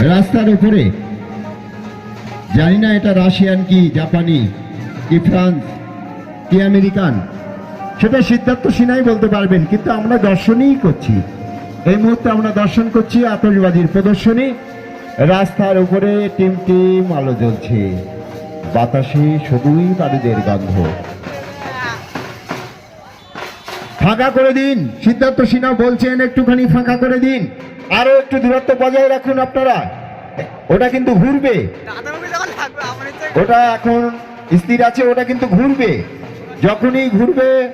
রাস্তার উপরে। জানি না এটা রাশিয়ান কি, জাপানি, কি ফ্রান্স, কি আমেরিকান। সেটা সিদ্ধার্থ সিনাই বলতে পারবেন, কিন্তু আমরা দর্শনই করছি। এই মুহূর্তে আমরা দর্শন করছি আতশবাজির প্রদর্শনী। রাস্তার উপরে টিম টিম আলো জ্বলছে। বাতাসে শুধুই বারুদের গন্ধ। ফাঁকা করে দিন, সিদ্ধার্থ সিনহা বলছেন একটুখানি ফাঁকা করে দিন। আরও একটু দূরত্ব বজায় রাখুন আপনারা। ওটা কিন্তু ঘুরবে। ওটা এখন স্থির আছে, ওটা কিন্তু ঘুরবে। যখনই ঘুরবে,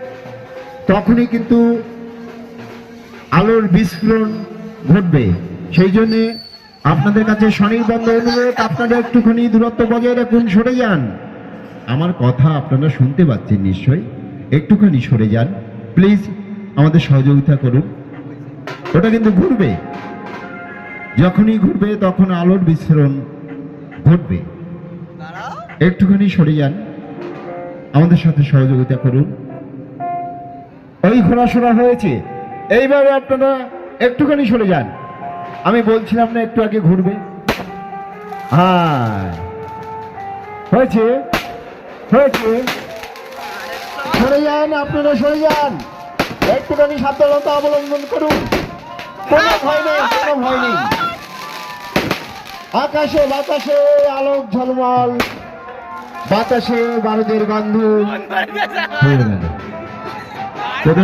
তখনই কিন্তু আলোর বিস্ফোরণ ঘটবে। সেই জন্য আপনাদের কাছে স্বনির্বন্ধ অনুরোধ, আপনারা একটুখানি দূরত্ব বজায় রাখুন, সরে যান। আমার কথা আপনারা শুনতে পাচ্ছেন নিশ্চয়ই। একটুখানি সরে যান। প্লিজ আমাদের সহযোগিতা করুন। ওটা কিন্তু ঘুরবে। যখনই ঘুরবে তখন আলোর বিস্ফোরণ ঘটবে। একটুখানি সরে যান। আমাদের সাথে সহযোগিতা করুন। ওই ঘোরাসোরা হয়েছে। এইবারে আপনারা একটুখানি সরে যান। আমি বলছিলাম না একটু আগে ঘুরবে। হ্যাঁ। হয়েছে? হয়েছে? সরে যান আপনারা সরে যান। একটুখানি সাবধানতা অবলম্বন করুন। কোনো ভয় নেই কোনো ভয় নেই আকাশে বাতাসে আলোক ঝলমল। বাতাসে বারুদের গন্ধ।